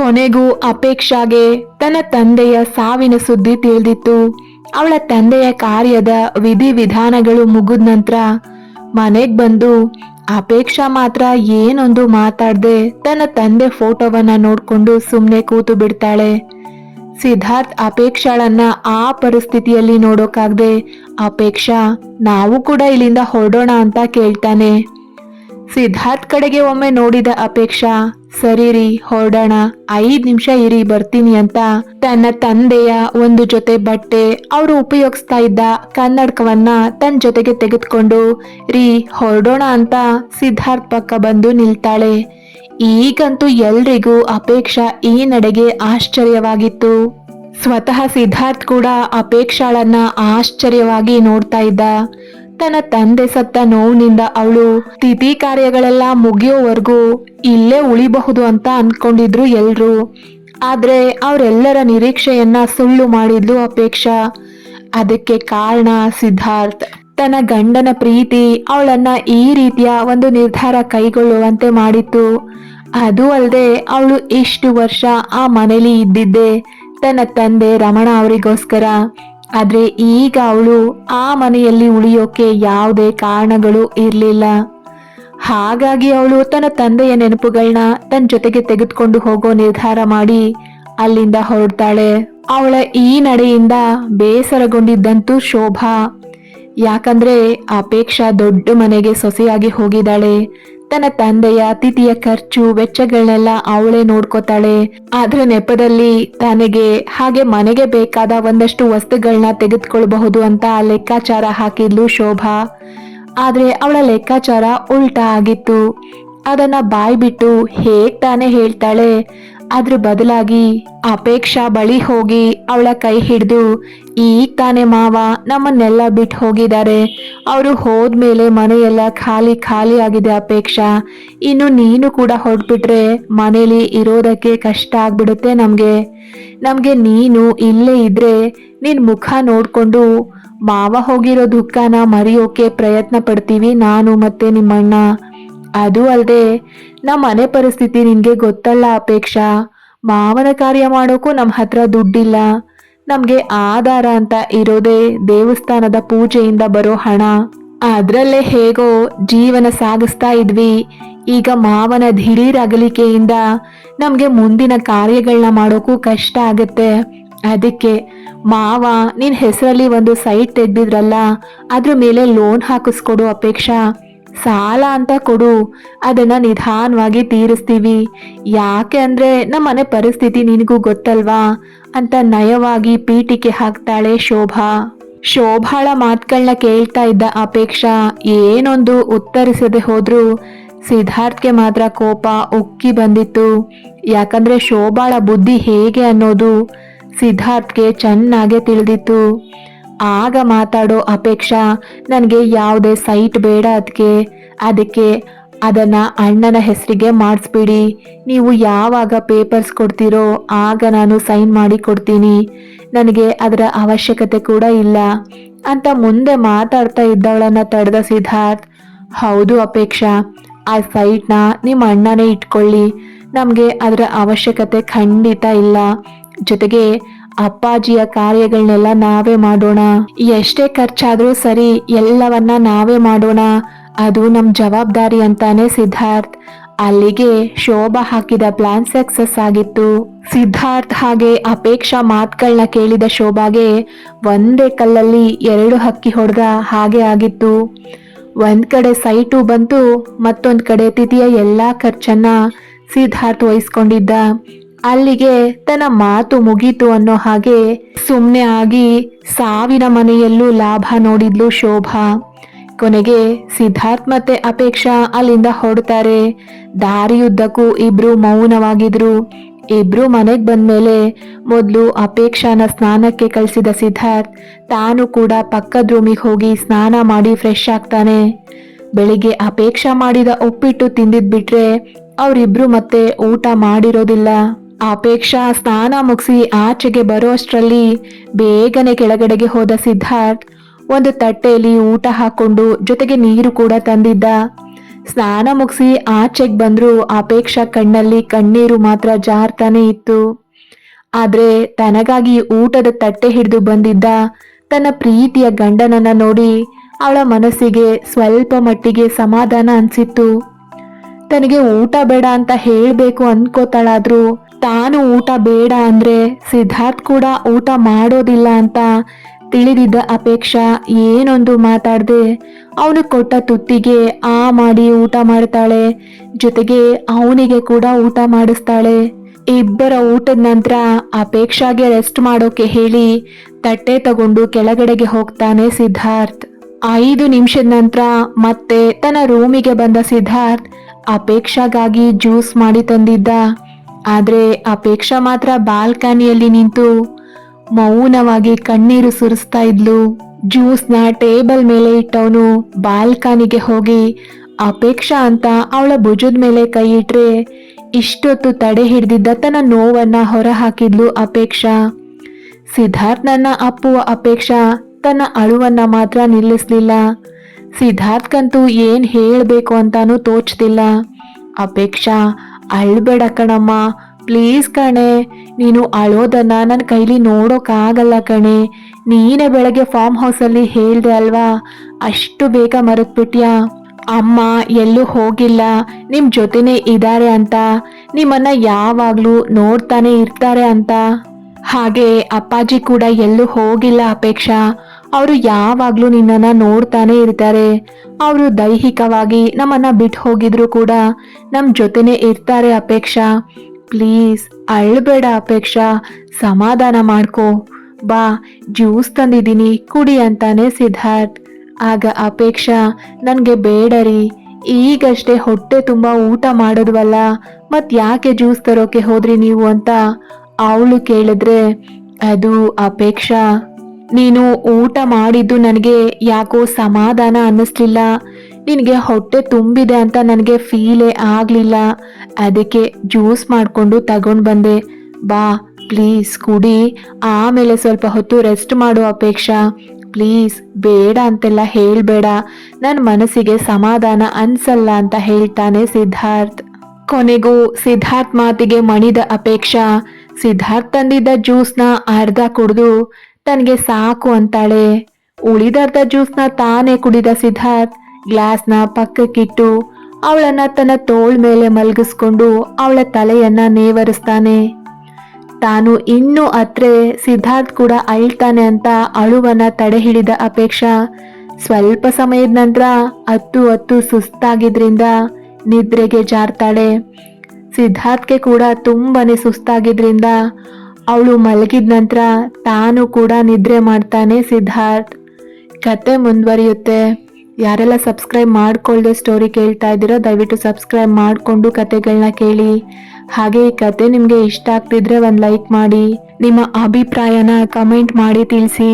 ಕೊನೆಗೂ ಅಪೇಕ್ಷಾಗೆ ತನ್ನ ತಂದೆಯ ಸಾವಿನ ಸುದ್ದಿ ತಿಳಿದಿತ್ತು. ಅವಳ ತಂದೆಯ ಕಾರ್ಯದ ವಿಧಿವಿಧಾನಗಳು ಮುಗಿದ ನಂತರ ಮನೆಗೆ ಬಂದು ಅಪೇಕ್ಷಾ ಮಾತ್ರ ಏನೊಂದು ಮಾತಾಡದೆ ತನ್ನ ತಂದೆ ಫೋಟೋವನ್ನ ನೋಡಿಕೊಂಡು ಸುಮ್ಮನೆ ಕೂತು ಬಿಡ್ತಾಳೆ. ಸಿದ್ಧಾರ್ಥ್ ಅಪೇಕ್ಷಾಳನ್ನ ಆ ಪರಿಸ್ಥಿತಿಯಲ್ಲಿ ನೋಡೋಕಾಗ್ದೆ, ಅಪೇಕ್ಷಾ, ನಾವು ಕೂಡ ಇಲ್ಲಿಂದ ಹೊರಡೋಣ ಅಂತ ಕೇಳ್ತಾನೆ. ಸಿದ್ಧಾರ್ಥ್ ಕಡೆಗೆ ಒಮ್ಮೆ ನೋಡಿದ ಅಪೇಕ್ಷಾ ಸರಿ ರೀ, ಹೊರಡೋಣ. ಐದ್ ನಿಮಿಷ ಇರಿ, ಬರ್ತೀನಿ ಅಂತ ತನ್ನ ತಂದೆಯ ಒಂದು ಜೊತೆ ಬಟ್ಟೆ ಅವರು ಉಪಯೋಗಿಸ್ತಾ ಇದ್ದ ಕನ್ನಡಕವನ್ನ ತನ್ನ ಜೊತೆಗೆ ತೆಗೆದುಕೊಂಡು, ರೀ, ಹೊರಡೋಣ ಅಂತ ಸಿದ್ಧಾರ್ಥ್ ಪಕ್ಕ ಬಂದು ನಿಲ್ತಾಳೆ. ಈಗಂತೂ ಎಲ್ರಿಗೂ ಅಪೇಕ್ಷಾ ಈ ನಡೆಗೆ ಆಶ್ಚರ್ಯವಾಗಿತ್ತು. ಸ್ವತಃ ಸಿದ್ಧಾರ್ಥ್ ಕೂಡ ಅಪೇಕ್ಷಾಳನ್ನ ಆಶ್ಚರ್ಯವಾಗಿ ನೋಡ್ತಾ ಇದ್ದ. ತನ್ನ ತಂದೆ ಸತ್ತ ನೋವಿನಿಂದ ಅವಳು ತಿಥಿ ಕಾರ್ಯಗಳೆಲ್ಲ ಮುಗಿಯೋವರೆಗೂ ಇಲ್ಲೇ ಉಳಿಬಹುದು ಅಂತ ಅನ್ಕೊಂಡಿದ್ರು ಎಲ್ರು. ಆದ್ರೆ ಅವರೆಲ್ಲರ ನಿರೀಕ್ಷೆಯನ್ನ ಸುಳ್ಳು ಮಾಡಿದ್ಲು ಅಪೇಕ್ಷಾ. ಅದಕ್ಕೆ ಕಾರಣ ಸಿದ್ಧಾರ್ಥ್. ತನ್ನ ಗಂಡನ ಪ್ರೀತಿ ಅವಳನ್ನ ಈ ರೀತಿಯ ಒಂದು ನಿರ್ಧಾರ ಕೈಗೊಳ್ಳುವಂತೆ ಮಾಡಿತ್ತು. ಅದು ಅಲ್ಲದೆ ಅವಳು ಇಷ್ಟು ವರ್ಷ ಆ ಮನೇಲಿ ಇದ್ದಿದ್ದೆ. ತನ್ನ ತಂದೆ ರಮಣ ಅವರಿಗೋಸ್ಕರ. ಆದ್ರೆ ಈಗ ಅವಳು ಆ ಮನೆಯಲ್ಲಿ ಉಳಿಯೋಕೆ ಯಾವುದೇ ಕಾರಣಗಳು ಇರಲಿಲ್ಲ. ಹಾಗಾಗಿ ಅವಳು ತನ್ನ ತಂದೆಯ ನೆನಪುಗಳನ್ನ ತನ್ನ ಜೊತೆಗೆ ತೆಗೆದುಕೊಂಡು ಹೋಗೋ ನಿರ್ಧಾರ ಮಾಡಿ ಅಲ್ಲಿಂದ ಹೊರಡ್ತಾಳೆ. ಅವಳ ಈ ನಡೆಯಿಂದ ಬೇಸರಗೊಂಡಿದ್ದಂತೂ ಶೋಭಾ, ಯಾಕಂದ್ರೆ ಅಪೇಕ್ಷಾ ದೊಡ್ಡ ಮನೆಗೆ ಸೊಸೆಯಾಗಿ ಹೋಗಿದ್ದಾಳೆ. ತನ್ನ ತಂದೆಯ ಅತಿಥಿಯ ಖರ್ಚು ವೆಚ್ಚಗಳನ್ನೆಲ್ಲ ಅವಳೇ ನೋಡ್ಕೋತಾಳೆ. ಆದ್ರೆ ನೆಪದಲ್ಲಿ ತನಗೆ, ಹಾಗೆ ಮನೆಗೆ ಬೇಕಾದ ಒಂದಷ್ಟು ವಸ್ತುಗಳನ್ನ ತೆಗೆದುಕೊಳ್ಬಹುದು ಅಂತ ಲೆಕ್ಕಾಚಾರ ಹಾಕಿದ್ಲು ಶೋಭಾ. ಆದ್ರೆ ಅವಳ ಲೆಕ್ಕಾಚಾರ ಉಲ್ಟಾ ಆಗಿತ್ತು. ಅದನ್ನ ಬಾಯ್ಬಿಟ್ಟು ಹೇಗ್ ತಾನೇ ಹೇಳ್ತಾಳೆ? ಅದ್ರ ಬದಲಾಗಿ ಅಪೇಕ್ಷಾ ಬಳಿ ಹೋಗಿ ಅವಳ ಕೈ ಹಿಡಿದು, ಈಗ ತಾನೇ ಮಾವ, ನಮ್ಮನ್ನೆಲ್ಲ ಬಿಟ್ಟು ಹೋಗಿದ್ದಾರೆ. ಅವರು ಹೋದ್ಮೇಲೆ ಮನೆಯೆಲ್ಲ ಖಾಲಿ ಖಾಲಿ ಆಗಿದೆ ಅಪೇಕ್ಷಾ. ಇನ್ನು ನೀನು ಕೂಡ ಹೊರಟ್ಬಿಟ್ರೆ ಮನೇಲಿ ಇರೋದಕ್ಕೆ ಕಷ್ಟ ಆಗ್ಬಿಡುತ್ತೆ ನಮಗೆ. ನಮಗೆ ನೀನು ಇಲ್ಲೇ ಇದ್ರೆ ನಿನ್ ಮುಖ ನೋಡಿಕೊಂಡು ಮಾವ ಹೋಗಿರೋ ದುಃಖನ ಮರೆಯೋಕೆ ಪ್ರಯತ್ನ ಪಡ್ತೀವಿ ನಾನು ಮತ್ತೆ ನಿಮ್ಮಣ್ಣ. ಅದು ಅಲ್ಲದೆ ನಮ್ಮ ಮನೆ ಪರಿಸ್ಥಿತಿ ನಿನಗೆ ಗೊತ್ತಲ್ಲ ಅಪೇಕ್ಷಾ. ಮಾವನ ಕಾರ್ಯ ಮಾಡೋಕ್ಕೂ ನಮ್ಮ ಹತ್ರ ದುಡ್ಡಿಲ್ಲ. ನಮಗೆ ಆಧಾರ ಅಂತ ಇರೋದೇ ದೇವಸ್ಥಾನದ ಪೂಜೆಯಿಂದ ಬರೋ ಹಣ. ಅದ್ರಲ್ಲೇ ಹೇಗೋ ಜೀವನ ಸಾಗಿಸ್ತಾ ಇದ್ವಿ. ಈಗ ಮಾವನ ದಿಢೀರ್ ಅಗಲಿಕೆಯಿಂದ ನಮಗೆ ಮುಂದಿನ ಕಾರ್ಯಗಳನ್ನ ಮಾಡೋಕ್ಕೂ ಕಷ್ಟ ಆಗುತ್ತೆ. ಅದಕ್ಕೆ ಮಾವ ನಿನ್ನ ಹೆಸರಲ್ಲಿ ಒಂದು ಸೈಟ್ ತೆಗ್ದಿದ್ರಲ್ಲ, ಅದ್ರ ಮೇಲೆ ಲೋನ್ ಹಾಕಿಸ್ಕೊಡು ಅಪೇಕ್ಷಾ. ಸಾಲ ಅಂತ ಕೊಡು. ಅದನ್ನ ನಿಧಾನವಾಗಿ ತೀರಿಸ್ತೀವಿ. ಯಾಕೆ ಅಂದ್ರೆ ನಮ್ಮ ಮನೆ ಪರಿಸ್ಥಿತಿ ನಿನಗೂ ಗೊತ್ತಲ್ವಾ? ಅಂತ ನಯವಾಗಿ ಪೀಟಿಕೆ ಹಾಕ್ತಾಳೆ ಶೋಭಾ. ಶೋಭಾಳ ಮಾತುಗಳನ್ನ ಕೇಳ್ತಾ ಇದ್ದ ಅಪೇಕ್ಷಾ ಏನೊಂದು ಉತ್ತರಿಸದೆ ಹೋದ್ರು. ಸಿದ್ಧಾರ್ಥ್ಗೆ ಮಾತ್ರ ಕೋಪ ಉಕ್ಕಿ ಬಂದಿತ್ತು. ಯಾಕಂದ್ರೆ ಶೋಭಾಳ ಬುದ್ಧಿ ಹೇಗೆ ಅನ್ನೋದು ಸಿದ್ಧಾರ್ಥ್ಗೆ ಚೆನ್ನಾಗೆ ತಿಳಿದಿತ್ತು. ಆಗ ಮಾತಾಡೋ ಅಪೇಕ್ಷಾ, ನನಗೆ ಯಾವುದೇ ಸೈಟ್ ಬೇಡ ಅದಕ್ಕೆ ಅದಕ್ಕೆ ಅದನ್ನ ಅಣ್ಣನ ಹೆಸರಿಗೆ ಮಾಡಿಸ್ಬಿಡಿ. ನೀವು ಯಾವಾಗ ಪೇಪರ್ಸ್ ಕೊಡ್ತೀರೋ ಆಗ ನಾನು ಸೈನ್ ಮಾಡಿ ಕೊಡ್ತೀನಿ. ನನಗೆ ಅದರ ಅವಶ್ಯಕತೆ ಕೂಡ ಇಲ್ಲ. ಅಂತ ಮುಂದೆ ಮಾತಾಡ್ತಾ ಇದ್ದವಳನ್ನ ತಡೆದ ಸಿದ್ಧಾರ್ಥ್, ಹೌದು ಅಪೇಕ್ಷಾ, ಆ ಸೈಟ್ನ ನಿಮ್ಮ ಅಣ್ಣನೇ ಇಟ್ಕೊಳ್ಳಿ. ನಮಗೆ ಅದರ ಅವಶ್ಯಕತೆ ಖಂಡಿತ ಇಲ್ಲ. ಜೊತೆಗೆ ಅಪ್ಪಾಜಿಯ ಕಾರ್ಯಗಳನ್ನೆಲ್ಲ ನಾವೇ ಮಾಡೋಣ. ಎಷ್ಟೇ ಖರ್ಚಾದ್ರೂ ಸರಿ ಎಲ್ಲವನ್ನ ನಾವೇ ಮಾಡೋಣ. ಅದು ನಮ್ ಜವಾಬ್ದಾರಿ ಅಂತಾನೆ ಸಿದ್ಧಾರ್ಥ್. ಅಲ್ಲಿಗೆ ಶೋಭಾ ಹಾಕಿದ ಪ್ಲಾನ್ ಸಕ್ಸಸ್ ಆಗಿತ್ತು. ಸಿದ್ಧಾರ್ಥ್ ಹಾಗೆ ಅಪೇಕ್ಷಾ ಮಾತುಗಳನ್ನ ಕೇಳಿದ ಶೋಭಾಗೆ ಒಂದೇ ಕಲ್ಲಲ್ಲಿ ಎರಡು ಹಕ್ಕಿ ಹೊಡೆದ ಹಾಗೆ ಆಗಿತ್ತು. ಒಂದ್ ಕಡೆ ಸೈಟು ಬಂತು, ಮತ್ತೊಂದ್ ಕಡೆ ತಿಥಿಯ ಎಲ್ಲಾ ಖರ್ಚನ್ನ ಸಿದ್ಧಾರ್ಥ್ ವಹಿಸ್ಕೊಂಡಿದ್ದ. ಅಲ್ಲಿಗೆ ತನ್ನ ಮಾತು ಮುಗೀತು ಅನ್ನೋ ಹಾಗೆ ಸುಮ್ಮನೆ ಆಗಿ ಸಾವಿನ ಮನೆಯಲ್ಲೂ ಲಾಭ ನೋಡಿದ್ಲು ಶೋಭಾ. ಕೊನೆಗೆ ಸಿದ್ಧಾರ್ಥ್ ಮತ್ತೆ ಅಪೇಕ್ಷಾ ಅಲ್ಲಿಂದ ಹೊಡ್ತಾರೆ ದಾರಿಯುದ್ದಕ್ಕೂ ಇಬ್ರು ಮೌನವಾಗಿದ್ರು. ಇಬ್ರು ಮನೆಗೆ ಬಂದ್ಮೇಲೆ ಮೊದಲು ಅಪೇಕ್ಷಾನ ಸ್ನಾನಕ್ಕೆ ಕಳಿಸಿದ ಸಿದ್ಧಾರ್ಥ್ ತಾನು ಕೂಡ ಪಕ್ಕದ ರೂಮಿಗೆ ಹೋಗಿ ಸ್ನಾನ ಮಾಡಿ ಫ್ರೆಶ್ ಆಗ್ತಾನೆ. ಬೆಳಿಗ್ಗೆ ಅಪೇಕ್ಷಾ ಮಾಡಿದ ಉಪ್ಪಿಟ್ಟು ತಿಂದಿದ್ ಬಿಟ್ರೆ ಅವರಿಬ್ರು ಮತ್ತೆ ಊಟ ಮಾಡಿರೋದಿಲ್ಲ. ಅಪೇಕ್ಷಾ ಸ್ನಾನ ಮುಗಿಸಿ ಆಚೆಗೆ ಬರೋ ಅಷ್ಟರಲ್ಲಿ ಬೇಗನೆ ಕೆಳಗಡೆಗೆ ಹೋದ ಸಿದ್ಧಾರ್ಥ್ ಒಂದು ತಟ್ಟೆಯಲ್ಲಿ ಊಟ ಹಾಕೊಂಡು ಜೊತೆಗೆ ನೀರು ಕೂಡ ತಂದಿದ್ದ. ಸ್ನಾನ ಮುಗಿಸಿ ಆಚೆಗೆ ಬಂದ್ರು ಅಪೇಕ್ಷಾ ಕಣ್ಣಲ್ಲಿ ಕಣ್ಣೀರು ಮಾತ್ರ ಜಾರ್ತಾನೆ ಇತ್ತು. ಆದ್ರೆ ತನಗಾಗಿ ಊಟದ ತಟ್ಟೆ ಹಿಡಿದು ಬಂದಿದ್ದ ತನ್ನ ಪ್ರೀತಿಯ ಗಂಡನನ್ನ ನೋಡಿ ಅವಳ ಮನಸ್ಸಿಗೆ ಸ್ವಲ್ಪ ಮಟ್ಟಿಗೆ ಸಮಾಧಾನ ಅನ್ಸಿತ್ತು. ತನಗೆ ಊಟ ಬೇಡ ಅಂತ ಹೇಳಬೇಕು ಅನ್ಕೋತಾಳಾದ್ರೂ ತಾನು ಊಟ ಬೇಡ ಅಂದ್ರೆ ಸಿದ್ಧಾರ್ಥ್ ಕೂಡ ಊಟ ಮಾಡೋದಿಲ್ಲ ಅಂತ ತಿಳಿದಿದ್ದ ಅಪೇಕ್ಷಾ ಏನೊಂದು ಮಾತಾಡದೆ ಅವನು ಕೊಟ್ಟ ತುತ್ತಿಗೆ ಆ ಮಾಡಿ ಊಟ ಮಾಡ್ತಾಳೆ. ಜೊತೆಗೆ ಅವನಿಗೆ ಕೂಡ ಊಟ ಮಾಡಿಸ್ತಾಳೆ. ಇಬ್ಬರ ಊಟದ ನಂತರ ಅಪೇಕ್ಷಾಗೆ ರೆಸ್ಟ್ ಮಾಡೋಕೆ ಹೇಳಿ ತಟ್ಟೆ ತಗೊಂಡು ಕೆಳಗಡೆಗೆ ಹೋಗ್ತಾನೆ ಸಿದ್ಧಾರ್ಥ್. ಐದು ನಿಮಿಷದ ನಂತರ ಮತ್ತೆ ತನ್ನ ರೂಮಿಗೆ ಬಂದ ಸಿದ್ಧಾರ್ಥ್ ಅಪೇಕ್ಷಾಗಾಗಿ ಜ್ಯೂಸ್ ಮಾಡಿ ತಂದಿದ್ದ. ಆದ್ರೆ ಅಪೇಕ್ಷಾ ಮಾತ್ರ ಬಾಲ್ಕನಿಯಲ್ಲಿ ನಿಂತು ಮೌನವಾಗಿ ಕಣ್ಣೀರು ಸುರಿಸ್ತಾ ಇದ್ಲು. ಜ್ಯೂಸ್ನ ಟೇಬಲ್ ಮೇಲೆ ಇಟ್ಟವನು ಬಾಲ್ಕನಿಗೆ ಹೋಗಿ ಅಪೇಕ್ಷಾ ಅಂತ ಅವಳ ಭುಜದ ಮೇಲೆ ಕೈ ಇಟ್ರೆ ಇಷ್ಟೊತ್ತು ತಡೆ ಹಿಡಿದಿದ್ದ ತನ್ನ ನೋವನ್ನ ಹೊರ ಹಾಕಿದ್ಲು ಅಪೇಕ್ಷಾ. ಸಿದ್ಧಾರ್ಥ್ ನನ್ನ ಅಪ್ಪುವ ಅಪೇಕ್ಷಾ ತನ್ನ ಅಳುವನ್ನ ಮಾತ್ರ ನಿಲ್ಲಿಸ್ಲಿಲ್ಲ. ಸಿದ್ಧಾರ್ಥ್ಗಂತೂ ಏನು ಹೇಳಬೇಕು ಅಂತಾನೂ ತೋಚ್ತಿಲ್ಲ. ಅಪೇಕ್ಷಾ ಅಳ್ಬೇಡ ಕಣಮ್ಮ. ಪ್ಲೀಸ್ ಕಣೆ, ನೀನು ಅಳೋದನ್ನ ನನ್ನ ಕೈಲಿ ನೋಡೋಕ್ಕಾಗಲ್ಲ ಕಣೆ. ನೀನೇ ಬೆಳಗ್ಗೆ ಫಾರ್ಮ್ ಹೌಸಲ್ಲಿ ಹೇಳ್ದೆ ಅಲ್ವಾ? ಅಷ್ಟು ಬೇಗ ಮರೆತ್ಬಿಟ್ಯಾ? ಅಮ್ಮ, ಎಲ್ಲೂ ಹೋಗಿಲ್ಲ. ನಿಮ್ ಜೊತೆನೇ ಇದ್ದಾರೆ ಅಂತ. ನಿಮ್ಮನ್ನ ಯಾವಾಗ್ಲೂ ನೋಡ್ತಾನೆ ಇರ್ತಾರೆ ಅಂತ. ಹಾಗೆ ಅಪ್ಪಾಜಿ ಕೂಡ ಎಲ್ಲೂ ಹೋಗಿಲ್ಲ ಅಪೇಕ್ಷಾ. ಅವರು ಯಾವಾಗ್ಲೂ ನಿನ್ನನ್ನ ನೋಡ್ತಾನೆ ಇರ್ತಾರೆ. ಅವರು ದೈಹಿಕವಾಗಿ ನಮ್ಮನ್ನ ಬಿಟ್ಟು ಹೋಗಿದ್ರು ಕೂಡ ನಮ್ ಜೊತೆನೆ ಇರ್ತಾರೆ ಅಪೇಕ್ಷಾ. ಪ್ಲೀಸ್ ಅಳ್ಬೇಡ ಅಪೇಕ್ಷಾ. ಸಮಾಧಾನ ಮಾಡ್ಕೋ. ಬಾ, ಜ್ಯೂಸ್ ತಂದಿದ್ದೀನಿ, ಕುಡಿ ಅಂತಾನೆ ಸಿದ್ಧಾರ್ಥ್. ಆಗ ಅಪೇಕ್ಷಾ, ನನಗೆ ಬೇಡರಿ ಈಗಷ್ಟೇ ಹೊಟ್ಟೆ ತುಂಬಾ ಊಟ ಮಾಡೋದ್ವಲ್ಲ, ಮತ್ ಯಾಕೆ ಜ್ಯೂಸ್ ತರೋಕೆ ಹೋದ್ರಿ ನೀವು ಅಂತ ಅವಳು ಕೇಳಿದ್ರೆ, ಅದು ಅಪೇಕ್ಷಾ. ನೀನು ಊಟ ಮಾಡಿದ್ದು ನನಗೆ ಯಾಕೋ ಸಮಾಧಾನ ಅನ್ನಿಸ್ಲಿಲ್ಲ. ನಿನಗೆ ಹೊಟ್ಟೆ ತುಂಬಿದೆ ಅಂತ ನನಗೆ ಫೀಲೇ ಆಗಲಿಲ್ಲ. ಅದಕ್ಕೆ ಜ್ಯೂಸ್ ಮಾಡಿಕೊಂಡು ತಗೊಂಡು ಬಂದೆ. ಬಾ ಪ್ಲೀಸ್ ಕುಡಿ. ಆಮೇಲೆ ಸ್ವಲ್ಪ ಹೊತ್ತು ರೆಸ್ಟ್ ಮಾಡೋ ಅಪೇಕ್ಷಾ. ಪ್ಲೀಸ್ ಬೇಡ ಅಂತೆಲ್ಲ ಹೇಳಬೇಡ. ನನ್ನ ಮನಸ್ಸಿಗೆ ಸಮಾಧಾನ ಅನ್ಸಲ್ಲ ಅಂತ ಹೇಳ್ತಾನೆ ಸಿದ್ಧಾರ್ಥ್. ಕೊನೆಗೂ ಸಿದ್ಧಾರ್ಥ್ ಮಾತಿಗೆ ಮಣಿದ ಅಪೇಕ್ಷಾ. ಸಿದ್ಧಾರ್ಥ್ ತಂದಿದ್ದ ಜ್ಯೂಸ್ನ ಅರ್ಧ ಕುಡಿದು ತನಗೆ ಸಾಕು ಅಂತಾಳೆ. ಉಳಿದರ್ಧ ಜ್ಯೂಸ್ನ ತಾನೇ ಕುಡಿದ ಸಿದ್ಧಾರ್ಥ್ ಗ್ಲಾಸ್ನ ಪಕ್ಕಕ್ಕಿಟ್ಟು ಅವಳನ್ನ ತನ್ನ ತೋಳ್ ಮೇಲೆ ಮಲಗಿಸ್ಕೊಂಡು ಅವಳ ತಲೆಯನ್ನ ನೇವರಿಸ್ತಾನೆ. ತಾನು ಇನ್ನೂ ಅತ್ರೆ ಸಿದ್ಧಾರ್ಥ್ ಕೂಡ ಅಳ್ತಾನೆ ಅಂತ ಅಳುವನ್ನ ತಡೆ ಹಿಡಿದ ಅಪೇಕ್ಷಾ. ಸ್ವಲ್ಪ ಸಮಯದ ನಂತರ ಹತ್ತು ಹತ್ತು ಸುಸ್ತಾಗಿದ್ರಿಂದ ನಿದ್ರೆಗೆ ಜಾರ್ತಾಳೆ. ಸಿದ್ಧಾರ್ಥ್ಗೆ ಕೂಡ ತುಂಬಾನೇ ಸುಸ್ತಾಗಿದ್ರಿಂದ ಅವಳು ಮಲಗಿದ ನಂತರ ತಾನು ಕೂಡ ನಿದ್ರೆ ಮಾಡ್ತಾನೆ ಸಿದ್ಧಾರ್ಥ್. ಕತೆ ಮುಂದುವರಿಯುತ್ತೆ. ಯಾರೆಲ್ಲ ಸಬ್ಸ್ಕ್ರೈಬ್ ಮಾಡ್ಕೊಳ್ಳದೆ ಸ್ಟೋರಿ ಕೇಳ್ತಾ ಇದ್ದೀರೋ ದಯವಿಟ್ಟು ಸಬ್ಸ್ಕ್ರೈಬ್ ಮಾಡಿಕೊಂಡು ಕತೆಗಳನ್ನ ಕೇಳಿ. ಹಾಗೆ ಈ ಕತೆ ನಿಮಗೆ ಇಷ್ಟ ಆಗ್ತಿದ್ರೆ ಒಂದು ಲೈಕ್ ಮಾಡಿ. ನಿಮ್ಮ ಅಭಿಪ್ರಾಯನ ಕಮೆಂಟ್ ಮಾಡಿ ತಿಳಿಸಿ.